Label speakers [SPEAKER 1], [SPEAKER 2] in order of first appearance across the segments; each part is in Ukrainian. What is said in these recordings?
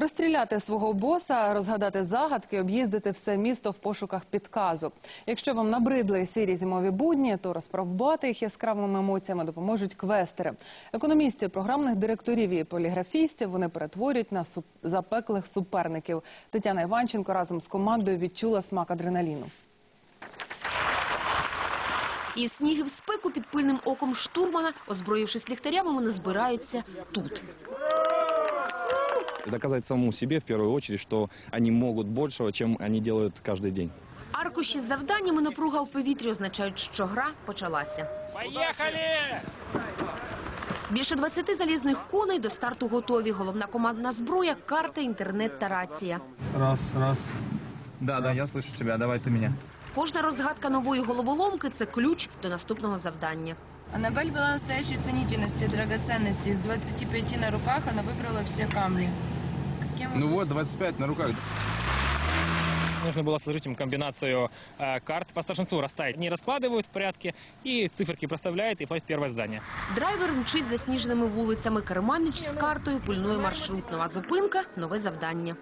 [SPEAKER 1] Розстріляти свого боса, розгадати загадки, об'їздити все місто в пошуках підказок. Якщо вам набридли сірі зимові будні, то розправбати їх яскравими емоціями допоможуть квестери. Економістів, програмних директорів і поліграфістів вони перетворюють на суп- запеклих суперників. Тетяна Іванченко разом з командою відчула смак адреналіну.
[SPEAKER 2] І в сніг в спеку під пильним оком штурмана, озброївшись ліхтарями, вони збираються тут
[SPEAKER 3] И доказать самому себе в первую очередь, что они могут большего, чем они делают каждый день.
[SPEAKER 2] Аркуші з завданнями напруга в повітрі означають, що гра почалася.
[SPEAKER 4] Поехали!
[SPEAKER 2] Більше 20 залізних коней до старту готові. Головна командна зброя, карта, інтернет та рація.
[SPEAKER 5] Раз, раз.
[SPEAKER 6] Да, да, я слышу тебя, давай ты меня.
[SPEAKER 2] Кожна розгадка нової головоломки – це ключ до наступного завдання.
[SPEAKER 7] Аннабель была настоящей ценительностью драгоценностей. Из 25 на руках она выбрала все камни. Кем
[SPEAKER 5] Ну вот, 25 на руках.
[SPEAKER 4] Нужно было сложить им комбинацию э, карт. По старшинству расставить. Не раскладывают в порядке и циферки проставляют и входит в первое здание.
[SPEAKER 2] Драйвер мчить засніженими вулицями. Керманич з картою пильнує маршрут. Нова зупинка – нове завдання.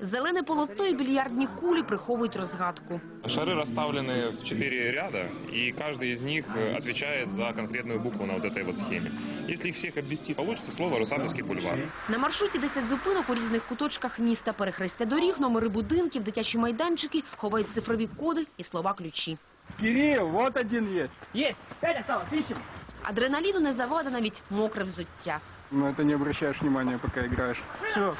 [SPEAKER 2] Зелене полотно і більярдні кулі приховують розгадку.
[SPEAKER 8] Шары расставлены в четыре ряда, и каждый из них э, отвечает за конкретную букву на вот этой вот схеме. Если их всех обвести, получится слово «Русатовский бульвар».
[SPEAKER 2] На маршруті 10 зупинок у різних куточках міста. Перехрестя доріг, номери будинків, дитячі майданчики, ховають цифрові коди і слова-ключі.
[SPEAKER 5] Кирилл, вот один есть.
[SPEAKER 4] Есть! Пять осталось, ищем!
[SPEAKER 2] Адреналіну не завада навіть мокре взуття.
[SPEAKER 5] Но это не обращаешь внимания, пока играешь. Все.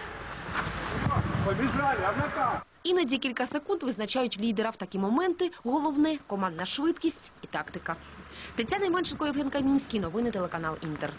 [SPEAKER 5] Побежали, однака!
[SPEAKER 2] Іноді кілька секунд визначають лідера в такі моменти. Головне – командна швидкість і тактика. Тетяна Іменченко, Євген Камінський. Новини телеканал «Інтер».